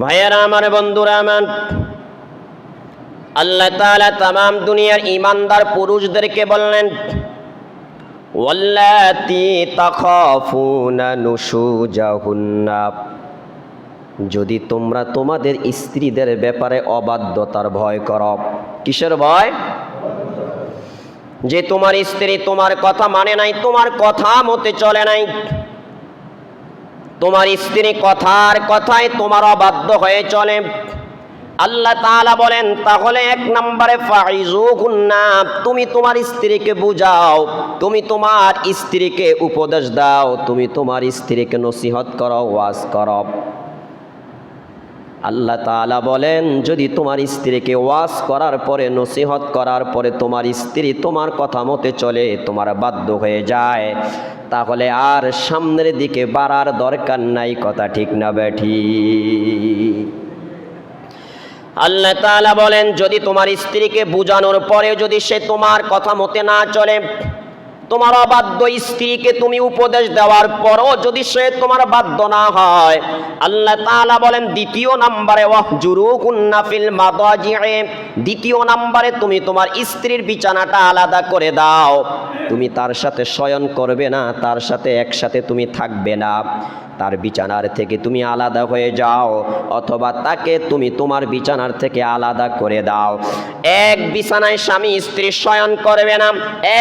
ভাইয়েরা, আমার বন্ধুরা, আমার আল্লাহ তাআলা তাম দুনিয়ার ইমানদার পুরুষদেরকে বললেন যদি তোমরা তোমাদের স্ত্রীদের ব্যাপারে অবাধ্যতার ভয় করো। কিসের ভয়? যে তোমার স্ত্রী তোমার কথা মানে নাই, তোমার কথা মতে চলে নাই। তোমার স্ত্রী কথার কথায় তোমার অবাধ্য হয়ে চলে। আল্লাহ তাআলা বলেন, তাহলে এক নম্বরে তুমি তোমার স্ত্রীকে বুঝাও, তুমি তোমার স্ত্রীকে উপদেশ দাও, তুমি তোমার স্ত্রীকে নসিহত করো, ওয়াজ করো। আল্লাহ তাআলা বলেন, যদি তোমার স্ত্রীকে ওয়াজ করার পরে, নসিহত করার পরে তোমার স্ত্রী তোমার কথা মতে চলে, তোমার বাধ্য হয়ে যায়, তাহলে আর সামনের দিকে বাড়ার দরকার নাই। কথা ঠিক না ব্যাঠি আল্লাহ তাআলা বলেন, যদি তোমার স্ত্রীকে বুঝানোর পরে যদি সে তোমার কথা মতে না চলে তোমার অবাধ্য স্ত্রীকে তুমি উপদেশ দেওয়ার পরও যদি সে তোমার বাধ্য না হয়, আল্লাহ তাআলা বলেন, দ্বিতীয় নাম্বারে ওয়াহ জুরু কুন্নাফিল মাদাজিয়ে দ্বিতীয় নাম্বারে তুমি তোমার স্ত্রীর বিছানাটা আলাদা করে দাও। তুমি তার সাথে শয়ন করবে না, তার সাথে একসাথে তুমি থাকবে না। তার বিছানার থেকে তুমি আলাদা হয়ে যাও, অথবা তাকে তুমি তোমার বিছানার থেকে আলাদা করে দাও। এক বিছানায় স্বামী স্ত্রী শয়ন করবে না,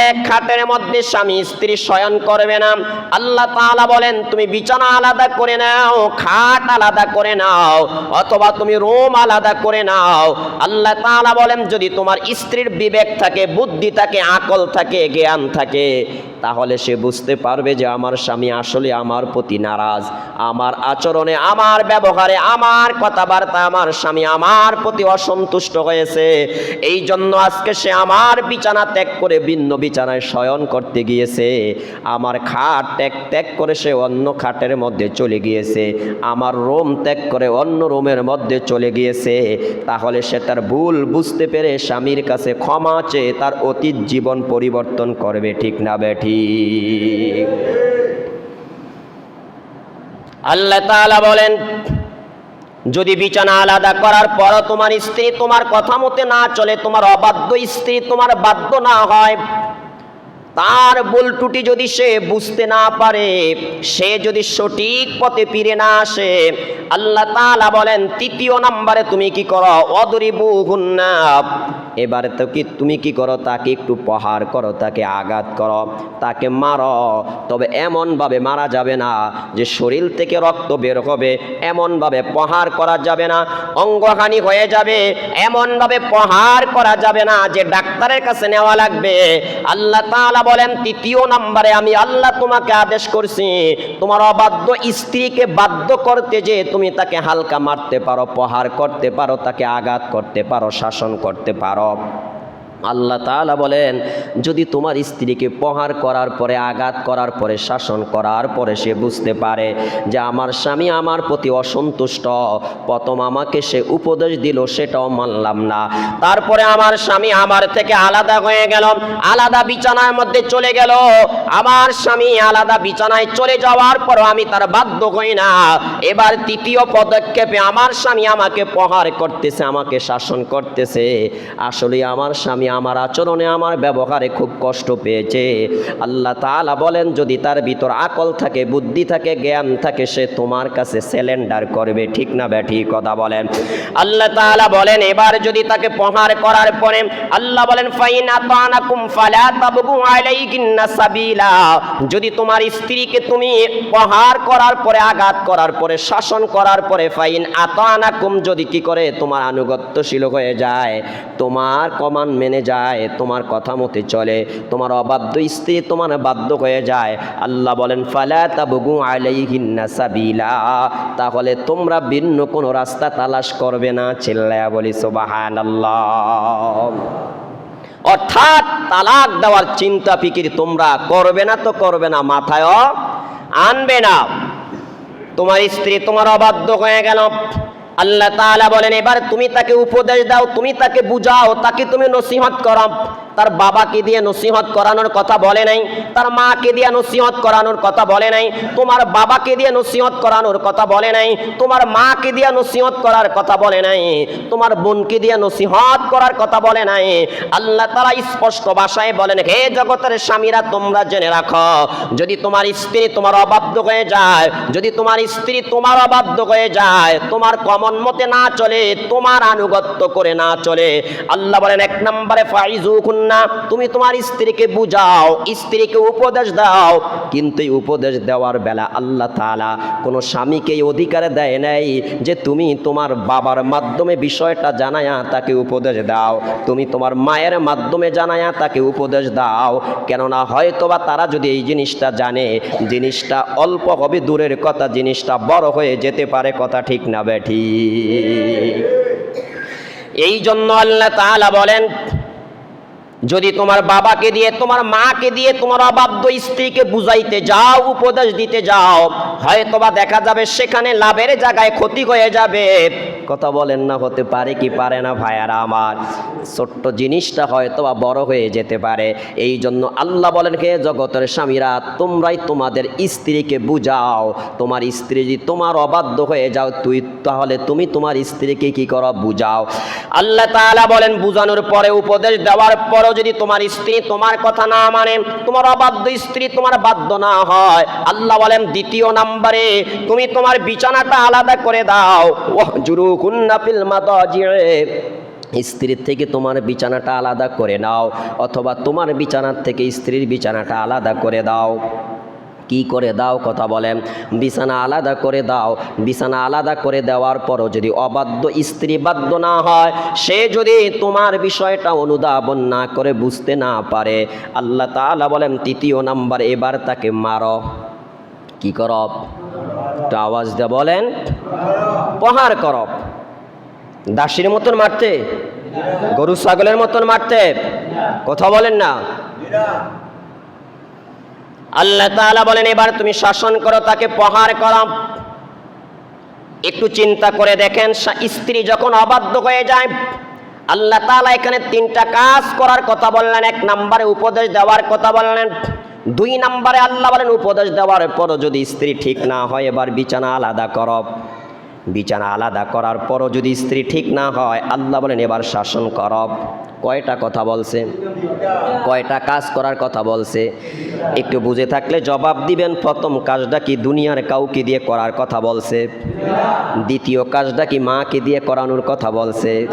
এক খাটের মধ্যে স্বামী স্ত্রী শয়ন করবে না। আল্লাহ তাআলা বলেন, তুমি বিছানা আলাদা করে নাও, খাট আলাদা করে নাও, অথবা তুমি রুম আলাদা করে নাও। আল্লাহ তাআলা বলেন, যদি তোমার স্ত্রীর বিবেক থাকে, বুদ্ধি থাকে, আকল থাকে, জ্ঞান থাকে, তাহলে সে বুঝতে পারবে যে আমার স্বামী আসলে আমার প্রতি নারাজ। আমার আচরণে, আমার ব্যবহারে, আমার কথাবার্তা আমার স্বামী আমার প্রতি অসন্তুষ্ট হয়েছে। এই জন্য আজকে সে আমার বিছানা ত্যাগ করে ভিন্ন বিছানায় শয়ন করতে গিয়েছে। আমার খাট ত্যাগ ত্যাগ করে সে অন্য খাটের মধ্যে চলে গিয়েছে। আমার রোম ত্যাগ করে অন্য রোমের মধ্যে চলে গিয়েছে। তাহলে সে তার ভুল বুঝতে পেরে স্বামীর কাছে ক্ষমা চেয়ে তার অতীত জীবন পরিবর্তন করবে, ঠিক না বেঠি আল্লাহ তালা বলেন, যদি বিছানা আলাদা করার পরও তোমার স্ত্রী তোমার কথা মতে না চলে, তোমার অবাধ্য স্ত্রী তোমার বাধ্য না হয় তার ত্রুটি যদি সে বুঝতে না পারে, সে যদি সঠিক পথে ফিরে না আসে, আল্লাহ তাআলা বলেন, তৃতীয় নম্বরে তুমি কি করো? অদরিবু হুন্না এবারে তো কি তুমি কি করো? তাকে একটু প্রহার করো, তাকে আঘাত করো, তাকে মারো। তবে এমনভাবে মারা যাবে না যে শরীর থেকে রক্ত বের হবে, এমনভাবে প্রহার করা যাবে না, অঙ্গহানি হয়ে যাবে, এমনভাবে প্রহার করা যাবে না যে ডাক্তারের কাছে নেওয়া লাগবে। আল্লাহ তাআলা বলেন, তৃতীয় নাম্বারে আমি আল্লাহ তোমাকে আদেশ করছি, তোমার অবাধ্য স্ত্রীকে বাধ্য করতে যে তুমি তাকে হালকা মারতে পারো, প্রহার করতে পারো, তাকে আঘাত করতে পারো, শাসন করতে পারো। আল্লাহ তাআলা বলেন, যদি তোমার স্ত্রীকে প্রহার করার পরে, আঘাত করার পরে, শাসন করার পরে সে বুঝতে পারে যে আমার স্বামী আমার প্রতি অসন্তুষ্ট, প্রথম আমাকে সে উপদেশ দিল, সেটাও মানলাম না। তারপরে আমার স্বামী আমার থেকে আলাদা হয়ে গেল, আলাদা বিছানার মধ্যে চলে গেল। আমার স্বামী আলাদা বিছানায় চলে যাওয়ার পরও আমি তার বাধ্য হই না। এবার তৃতীয় পদক্ষেপে আমার স্বামী আমাকে প্রহার করতেছে, আমাকে শাসন করতেছে। আসলে আমার স্বামী আমার আচরণে আমার ব্যবহারে খুব কষ্ট পেয়েছে। আল্লাহ তাআলা বলেন, যদি তার ভিতর আকল থাকে, বুদ্ধি থাকে, জ্ঞান থাকে, সে তোমার কাছে স্যালেন্ডার করবে। ঠিক না ব্যাঠি কথা বলেন। আল্লাহ তাআলা বলেন, এবার যদি তাকে প্রহার করার পরে আল্লাহ বলেন যদি তোমার স্ত্রীকে তুমি প্রহার করার পরে, আঘাত করার পরে, শাসন করার পরে, ফাইন আতানাকুম যদি কি করে, তোমার আনুগত্যশীল হয়ে যায়। তোমার কমান মেনে যায়, তোমার কথা মতে চলে, তোমার অবাধ্য স্ত্রী তোমার বাধ্য হয়ে যায়। আল্লাহ বলেন তাহলে তোমরা ভিন্ন কোনো রাস্তা তালাশ করবে না চিল্লায়া বলি, সুবহানাল্লাহ। অর্থাৎ তালাক দেওয়ার চিন্তা ফিকির তোমরা করবে না তো করবে না, মাথায়ও আনবে না। তোমার স্ত্রী তোমার অবাধ্য হয়ে গেল। আল্লাহ তাআলা বলেন, এবার তুমি তাকে উপদেশ দাও, তুমি তাকে বুঝাও, তাকে তুমি নসিহত করো তার বাবাকে দিয়ে নসিহত করানোর কথা বলে নাই, তার মাকে দিয়ে নসিহত করানোর কথা বলে নাই, তোমার বাবাকে দিয়ে নসিহত করানোর কথা বলে নাই, তোমার মাকে দিয়ে নসিহত করার কথা বলে নাই, তোমার বোনকে দিয়ে নসিহত করার কথা বলে নাই। আল্লাহ তারা স্পষ্ট ভাষায় বলেন, হে জগতের স্বামীরা, তোমরা জেনে রাখো, যদি তোমার স্ত্রী তোমার অবাধ্য হয়ে যায়, যদি তোমার স্ত্রী তোমার অবাধ্য হয়ে যায়, তোমার কমন মতে না চলে, তোমার আনুগত্য করে না চলে। আল্লাহ বলেন, এক নম্বরে ফাইজু খুন্না তুমি তোমার স্ত্রীকে বুঝাও, স্ত্রীকে উপদেশ দাও। কিন্তু এই উপদেশ দেওয়ার বেলা আল্লাহ তাআলা কোনো স্বামীকে অধিকার দেয় নাই যে তুমি তোমার বাবার মাধ্যমে বিষয়টা জানায়া তাকে উপদেশ দাও। তুমি তোমার মায়ের মাধ্যমে জানায়া তাকে উপদেশ দাও। কেননা হয়তোবা তারা যদি এই জিনিসটা জানে, জিনিসটা অল্প হবে দূরের কথা, জিনিসটা বড় হয়ে যেতে পারে, কথা ঠিক না বেঠি এই জন্য আল্লাহ তাআলা বলেন যদি তোমার বাবাকে দিয়ে, তোমার মাকে দিয়ে, তোমার অবাধ্য স্ত্রীকে বুঝাইতে যাও, উপদেশ দিতে যাও, হয়তোবা দেখা যাবে সেখানে লাভের জায়গায় ক্ষতি হয়ে যাবে। কথা বলেন না, হতে পারে কি পারে না ভাইয়ারা আমার। ছোট্ট জিনিসটা হয়তো বা বড় হয়ে যেতে পারে। এই জন্য আল্লাহ বলেন, হে জগতের স্বামীরা, তোমরাই তোমাদের স্ত্রীকে বুঝাও। তোমার স্ত্রী যদি তোমার অবাধ্য হয়ে যাও, তুই তাহলে তুমি তোমার স্ত্রীকে কি করো? বুঝাও। আল্লাহ তাআলা বলেন, বুঝানোর পরে, উপদেশ দেওয়ার পরও যদি তোমার স্ত্রী তোমার কথা না মানে তোমার অবাধ্য স্ত্রী তোমার বাধ্য না হয়, আল্লাহ বলেন, দ্বিতীয় নাম্বারে তুমি তোমার বিছানাটা আলাদা করে দাও। ওয়াহজুরু কুন্না মাদাজিয়ে স্ত্রীর থেকে তোমার বিছানাটা আলাদা করে নাও, অথবা তোমার বিছানার থেকে স্ত্রীর বিছানাটা আলাদা করে দাও। কি করে দাও কথা বলেন? বিছানা আলাদা করে দাও। বিছানা আলাদা করে দেওয়ার পরও যদি অবাধ্য স্ত্রী বাধ্য না হয়, সে যদি তোমার বিষয়টা অনুধাবন না করে বুঝতে না পারে, আল্লাহ তালা বলেন, তৃতীয় নাম্বার, এবার তাকে মারো। কি করব একটু আওয়াজ দিয়ে বলেন, প্রহার কর। দাসীর মতন মারতে? গরু ছাগলের মতন মারতে? কথা বলেন না। আল্লাহ তাআলা বলেন, এবার তুমি শাসন করো, তাকে প্রহার করো একটু চিন্তা করে দেখেন স্ত্রী যখন অবাধ্য হয়ে যায়, আল্লাহ তাআলা এখানে তিনটা কাজ করার কথা বললেন। এক নম্বরে উপদেশ দেওয়ার কথা বললেন। দুই নম্বরে আল্লাহ বলেন, উপদেশ দেওয়ার পরও যদি স্ত্রী ঠিক না হয়, এবার বিছানা আলাদা করো। বিছানা আলাদা করার পরও যদি স্ত্রী ঠিক না হয় আল্লাহ বলেন এবার শাসন কর। কয়টা কথা বলছে? কয়টা কাজ করার কথা বলছে? একটু বুঝে থাকলে জবাব দিবেন। প্রথম কাজটা কি দুনিয়ার কাউকে দিয়ে করার কথা বলছে? দ্বিতীয় কাজটা কি মাকে দিয়ে করানোর কথা বলছে?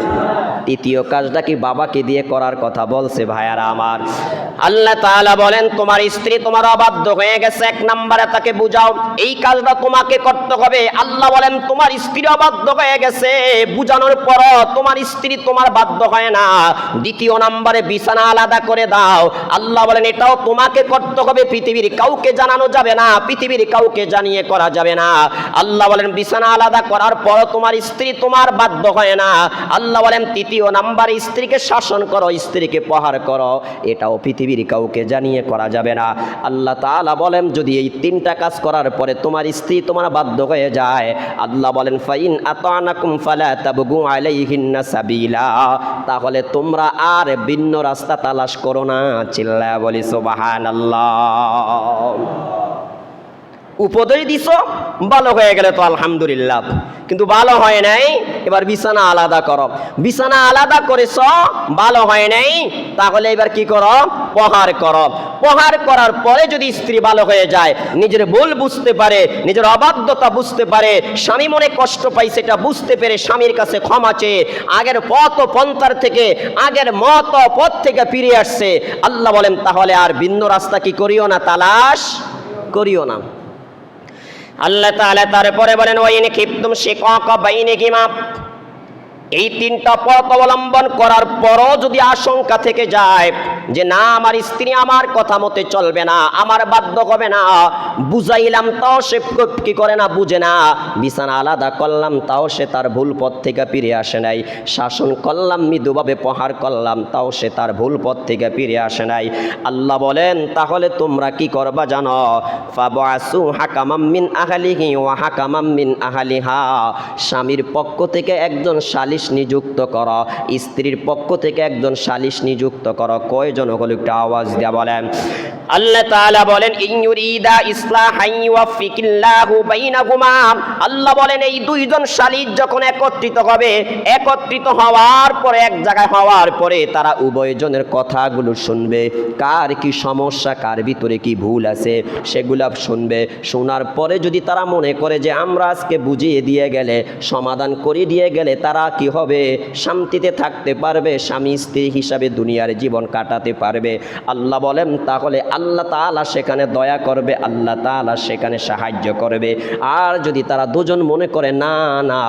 তৃতীয় কাজটা কি বাবাকে দিয়ে করার কথা বলছে, ভাইয়ারা আমার? আল্লাহ তাআলা বলেন, তোমার স্ত্রী তোমার অবাধ্য হয়ে গেছে। এক নম্বরে তাকে বুঝাও, এই কাজটা তোমাকে করতে হবে। আল্লাহ বলেন, তোমার স্ত্রী অবাধ্য হয়ে গেছে। বুঝানোর পর তোমার স্ত্রী তোমার বাধ্য হয় না। দ্বিতীয় নম্বরে বিছানা আলাদা করে দাও। আল্লাহ বলেন, এটাও তোমাকে করতে হবে, পৃথিবীর কাউকে জানানো যাবে না, পৃথিবীর কাউকে জানিয়ে করা যাবে না। আল্লাহ বলেন, বিছানা আলাদা করার পর তোমার স্ত্রী তোমার বাধ্য হয় না। আল্লাহ বলেন, তৃতীয় নাম্বারে স্ত্রীকে শাসন করো, স্ত্রীকে প্রহার করো। এটাও পৃথিবীর কাউকে জানিয়ে করা যাবে না। আল্লাহ তাআলা বলেন, যদি এই তিনটা কাজ করার পরে তোমার স্ত্রী তোমার বাধ্য হয়ে যায়, আল্লাহ বলেন, ফাইন আতানাকুম ফালা তাবগু আলাইহিন্না সাবিলা। তাহলে তোমরা আর ভিন্ন রাস্তা তালাশ করো না চিল্লা বলি সুবহানাল্লাহ। উপদেশ দিছ, ভালো হয়ে গেলে তো আলহামদুলিল্লাহ। কিন্তু ভালো হয় নাই, এবার বিছানা আলাদা করো। বিছানা আলাদা করেছ, ভালো হয় নাই, তাহলে এবার কি করো? প্রহার করো। প্রহার করার পরে যদি স্ত্রী ভালো হয়ে যায়, নিজের ভুল বুঝতে পারে, নিজের অবাধ্যতা বুঝতে পারে, স্বামী মনে কষ্ট পাই সেটা বুঝতে পেরে স্বামীর কাছে ক্ষমা চেয়ে আগের পথ ও পন্থার থেকে, আগের মত পথ থেকে ফিরে আসছে। আল্লাহ বলেন, তাহলে আর ভিন্ন রাস্তা কি করিও না? তালাশ করিও না। আল্লাহ তাআলা তারপরে বলেন, ওয়াইন খিপ্তুম শিকাক বাইনিহিমা। এই তিনটা পথ অবলম্বন করার পরও যদি আশঙ্কা থেকে যায় যে না, আমার স্ত্রী আমার কথা মতে চলবে না, আমার বাধ্য হবে না। বুঝাইলাম, তাও সে ক- করে না, বুঝে না। বিছানা আলাদা করলাম, তাও সে তার ভুল পথ থেকে ফিরে আসে নাই। শাসন করলাম, মৃদুভাবে প্রহার করলাম, তাও সে তার ভুল পথ থেকে ফিরে আসে নাই। আল্লাহ বলেন, তাহলে তোমরা কি করবা জানো? ফাবাসু হাকামাম মিন আহালিহি ওয়া হাকামাম মিন আহালিহা। স্বামীর পক্ষ থেকে একজন সালিশ নিযুক্ত করো, স্ত্রীর পক্ষ থেকে একজন সালিশ নিযুক্ত করো। কয়জন হলো একটা আওয়াজ দিয়া বলেন। আল্লাহ তাআলা বলেন ইউরিদা ইসলাহাই ওয়াফিকিল্লাহু বাইনাহুমা। আল্লাহ বলেন, এই দুইজন শালিক যখন একত্রিত হবে, একত্রিত হওয়ার পরে, এক জায়গায় হওয়ার পরে তারা উভয়জনের কথাগুলো শুনবে। কার কি সমস্যা, কার ভিতরে কি ভুল আছে, সেগুলা শুনবে। শোনার পরে যদি তারা মনে করে যে আমরা আজকে বুঝিয়ে দিয়ে গেলে, সমাধান করে দিয়ে গেলে তারা কি হবে? শান্তিতে থাকতে পারবে, স্বামী স্ত্রী হিসাবে দুনিয়ার জীবন কাটাতে পারবে। আল্লাহ বলেন, তাহলে আল্লাহ তাআলা সেখানে দয়া করবে, আল্লাহ তাআলা সেখানে সাহায্য করবে। আর যদি তারা দুজন মনে করে, না না,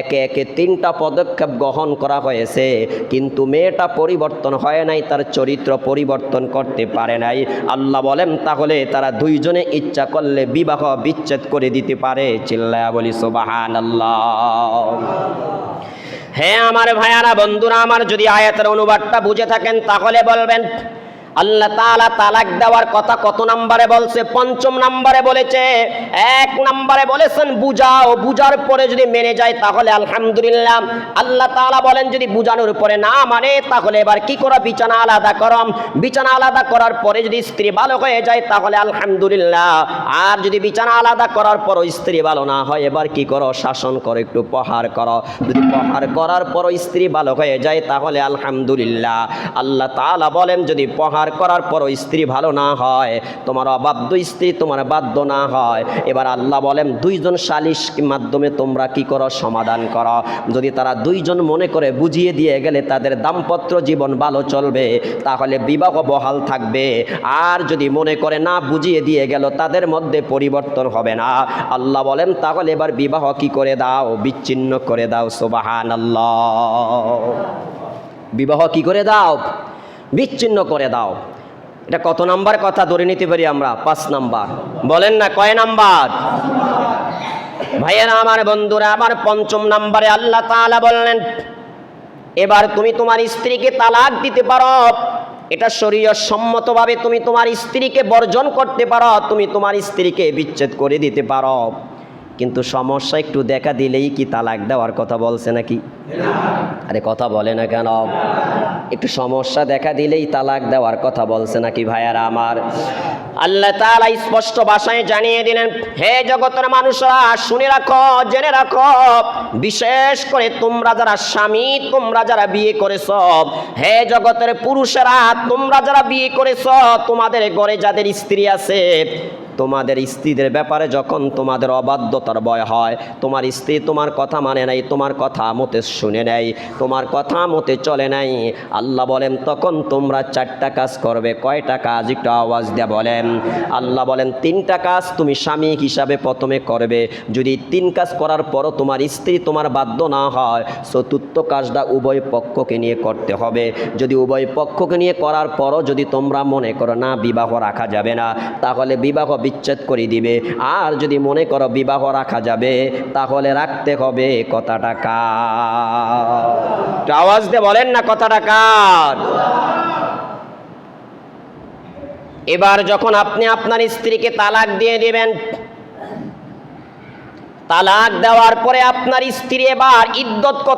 একে একে তিনটা পদক্ষেপ গ্রহণ করা হয়েছে, কিন্তু মেয়েটা পরিবর্তন হয় নাই, তার চরিত্র পরিবর্তন করতে পারে নাই। আল্লাহ বলেন, তাহলে তারা দুইজনে ইচ্ছা করলে বিবাহ বিচ্ছেদ করে দিতে পারে। চিল্লায়া বলি সোবাহান হ্যাঁ আমার ভাইয়ারা, বন্ধুরা, আমার যদি আয়াতের অনুবাদটা বুঝে থাকেন, তাহলে বলবেন আল্লাহ তাআলা তালাক দেওয়ার কথা কত নাম্বারে বলছে? পঞ্চম নাম্বারে বলেছে, এক নম্বরে বলেছেন, বুঝাও। বুঝার পরে যদি মেনে যায়, তাহলে আলহামদুলিল্লাহ। আল্লাহ তাআলা বলেন, যদি বুঝানোর পরে না মানে তাহলে এবার কি করো? বিছানা আলাদা করম বিছানা আলাদা করার পরে যদি স্ত্রী ভালো হয়ে যায়, তাহলে আলহামদুলিল্লাহ। আর যদি বিছানা আলাদা করার পরও স্ত্রী ভালো না হয়, এবার কি করো? শাসন করো, একটু প্রহার করো। যদি প্রহার করার পরও স্ত্রী ভালো হয়ে যায়, তাহলে আলহামদুলিল্লাহ। আল্লাহ তাআলা বলেন, যদি প্রহার করার পরও স্ত্রী ভালো না হয়। তোমার অবাধ্য স্ত্রী তোমার বাধ্য না হয়। এবার আল্লাহ বলেন, দুইজন সালিশ মাধ্যমে তোমরা কি করো? সমাধান করো। যদি তারা দুইজন মনে করে বুঝিয়ে দিয়ে গেলে তাদের দাম্পত্য জীবন ভালো চলবে, তাহলে বিবাহ বহাল থাকবে। আর যদি মনে করে না বুঝিয়ে দিয়ে গেল, তাদের মধ্যে পরিবর্তন হবে না। আল্লাহ বলেন, তাহলে এবার বিবাহ কি করে দাও? বিচ্ছিন্ন করে দাও সোবাহান আল্লাহ বিবাহ কি করে দাও? বিচ্ছিন্ন করে দাও। এটা কত নাম্বার কথা? ধরে নিতে পারি আমরা। পাঁচ নাম্বার। বলেন না, কয় নাম্বার? ভাইয়েরা আমার, বন্ধুরা আমার, পঞ্চম নাম্বারে আল্লাহ তাআলা বললেন, এবার তুমি তোমার স্ত্রীকে তালাক দিতে পারো। এটা শরীয় সম্মতভাবে তুমি তোমার স্ত্রীকে বর্জন করতে পারো। তুমি তোমার স্ত্রীকে বিচ্ছেদ করে দিতে পারো। কিন্তু সমস্যা একটু দেখা দিলেই কি তালাক দেওয়ার কথা বলছে নাকি? আরে কথা বলে না কেন? একটু সমস্যা দেখা দিলেই তালাক দেওয়ার কথা বলছে নাকি ভাইয়ারা আমার? আল্লাহ তাআলা স্পষ্ট ভাষায় জানিয়ে দিলেন, হে জগতের মানুষরা, শুনে রাখো, জেনে রাখো। বিশেষ করে তোমরা যারা স্বামী, তোমরা যারা বিয়ে করেছ, হে জগতের পুরুষেরা, তোমরা যারা বিয়ে করেছ, তোমাদের ঘরে যাদের স্ত্রী আছে তোমাদের স্ত্রীদের ব্যাপারে যখন তোমাদের অবাধ্যতার ভয় হয়, তোমার স্ত্রী তোমার কথা মানে নাই, তোমার কথা মতে শুনে নেয় তোমার কথা মতে চলে নাই। আল্লাহ বলেন, তখন তোমরা চারটা কাজ করবে, কয়টা কাজ? একটু আওয়াজ দিয়ে বলেন। আল্লাহ বলেন, তিনটা কাজ তুমি স্বামী হিসাবে প্রথমে করবে। যদি তিন কাজ করার পরও তোমার স্ত্রী তোমার বাধ্য না হয়, চতুর্থ কাজটা উভয় পক্ষকে নিয়ে করতে হবে। যদি উভয় পক্ষকে নিয়ে করার পরও যদি তোমরা মনে করো, না, বিবাহ রাখা যাবে না, তাহলে বিবাহ বিচ্ছেদ করে দিবে। আর যদি মনে করো বিবাহ রাখা যাবে, তাহলে রাখতে হবে কথাটা কার? আওয়াজ দিয়ে বলেন না কথাটা কার? এবার যখন আপনি আপনার স্ত্রীকে তালাক দিয়ে দিবেন, তালাক দেওয়ার পরে আপনার স্ত্রী এবার ইদ্যত কত